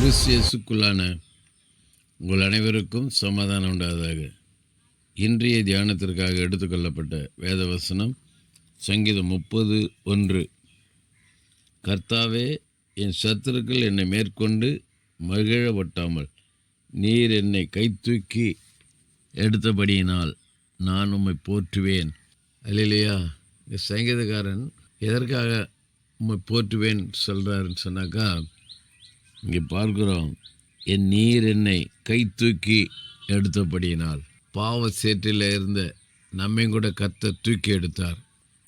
கிறிஸ்தியசுக்குள்ளான உங்கள் அனைவருக்கும் சமாதானம் உண்டாவதாக. இன்றைய தியானத்திற்காக எடுத்துக்கொள்ளப்பட்ட வேத வசனம் சங்கீதம் முப்பது ஒன்று. கர்த்தாவே என் சத்துருக்கள் என்னை மேற்கொண்டு மகிழ ஒட்டாமல் நீர் என்னை கைத்தூக்கி எடுத்தபடியினால் நான் உம்மை போற்றுவேன். அல்லையா இந்த சங்கீதக்காரன் எதற்காக உம்மை போற்றுவேன் சொல்கிறாருன்னு சொன்னாக்கா இங்கே பார்க்கிறோம் என் நீர் என்னை கை தூக்கி எடுத்தபடியினால் பாவ சேற்றில் இருந்த நம்மையும் கூட கத்த தூக்கி எடுத்தார்.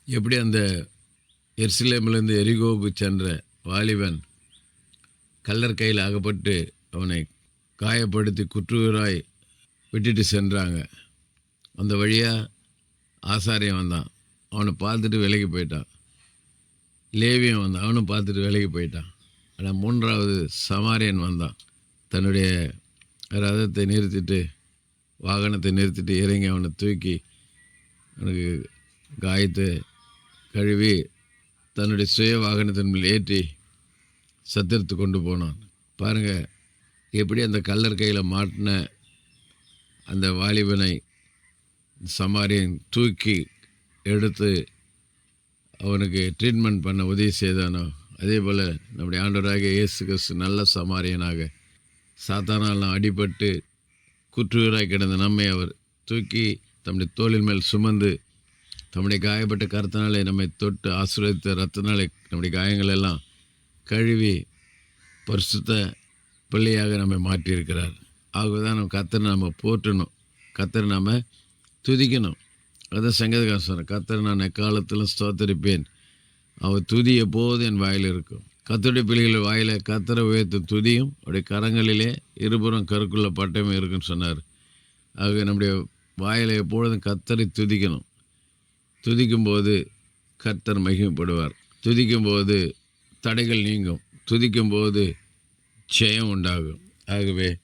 எப்படி அந்த எர்சிலேமிலிருந்து எரிகோவுக்கு சென்ற வாலிபன் கல்லர் கையில் அகப்பட்டு அவனை காயப்படுத்தி குற்றுவராய் விட்டுட்டு சென்றாங்க. அந்த வழியாக ஆசாரியம் வந்தான். அவனை பார்த்துட்டு விலகி போயிட்டான். லேவியம் வந்தான். அவனும் பார்த்துட்டு விலகி போயிட்டான். ஆனால் மூன்றாவது சமாரியன் வந்தான். தன்னுடைய ரதத்தை நிறுத்திட்டு வாகனத்தை நிறுத்திட்டு இறங்கி அவனை தூக்கி அவனுக்கு காயத்தை கழுவி தன்னுடைய சுய வாகனத்தின் மேல் ஏற்றி சத்திரத்து கொண்டு போனான். பாருங்கள் எப்படி அந்த கல்லர் கையில் மாட்டின அந்த வாலிபனை சமாரியன் தூக்கி எடுத்து அவனுக்கு ட்ரீட்மெண்ட் பண்ண உதவி செய்தானோ? அதே போல் நம்முடைய ஆண்டவராகிய இயேசு கிறிஸ்து நல்ல சமாரியனாக சாத்தானால் அடிபட்டு குற்றுயிராய் கிடந்த நம்மை அவர் தூக்கி தம்முடைய தோளின் மேல் சுமந்து தம்முடைய காயப்பட்ட கருத்தினாலே நம்மை தொட்டு ஆசீர்வதித்த ரத்தினாலே நம்முடைய காயங்கள் எல்லாம் கழுவி பரிசுத்த பிள்ளையாக நம்மை மாற்றியிருக்கிறார். ஆகவே தான் நம்ம கத்தரை நம்ம போற்றணும். கத்தரை நாம் துதிக்கணும். அதுதான் சங்கீதக்காரன் கத்தரை நான் எக்காலத்திலும் ஸ்தோத்தரிப்பேன். அவர் துதி எப்போது என் வாயில் இருக்கும். கத்தருடைய பிள்ளைகள் வாயில் கத்தரை உயர்த்தும் துதியும் அவருடைய கரங்களிலே இருபுறம் கருக்குள்ள பட்டமே இருக்குன்னு சொன்னார். ஆகவே நம்முடைய வாயில் எப்பொழுதும் கத்தரை துதிக்கணும். துதிக்கும்போது கர்த்தர் மகிமைப்படுவார். துதிக்கும்போது தடைகள் நீங்கும். துதிக்கும்போது ஜெயம் உண்டாகும். ஆகவே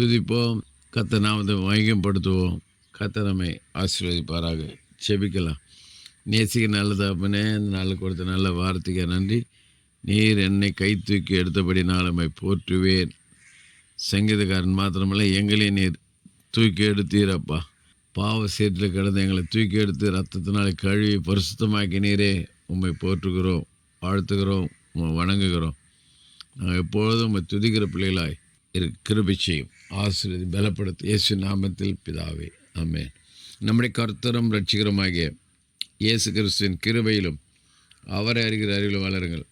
துதிப்போம் கத்த நாமத்தை மகிமைப்படுத்துவோம். கத்த நம்மை ஆசீர்வதிப்பாராக. செபிக்கலாம் நேசிக்க நல்ல தகப்பனே இந்த நாளில் கொடுத்த நல்ல வார்த்தைக்கு நன்றி. நீர் என்னை கை தூக்கி எடுத்தபடி நாளமை போற்றுவேன். சங்கீதக்காரன் மாத்திரமல்ல எங்களையும் நீர் தூக்கி எடுத்தீரப்பா பாவ சீட்டில் கிடந்து எங்களை தூக்கி எடுத்து ரத்தத்தினால கழுவி பரிசுத்தமாக்கி நீரே உம்மை போற்றுகிறோம் வாழ்த்துகிறோம் வணங்குகிறோம். நாங்கள் எப்பொழுதும் உண்மை துதிக்கிற பிள்ளைகளாய் இரு கிருபி செய்யும். ஆசிரியர் பலப்படுத்த. இயேசு நாமத்தில் பிதாவே. ஆமென். நம்முடைய கர்த்தரும் ரட்சிகரமாகிய இயேசு கிறிஸ்துவின் கிருபையிலும் அவரை அறிகிற அறிவிலும் வளருங்கள்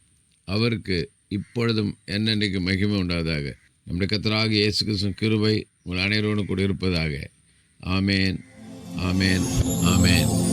அவருக்கு இப்பொழுதும் என்னென்னைக்கு மகிமை உண்டாவதாக. நம்முடைய கத்தராக இயேசு கிறிஸ்துவின் கிருபை உங்கள் அனைவரோடு கூட இருப்பதாக. ஆமேன் ஆமேன் ஆமேன்.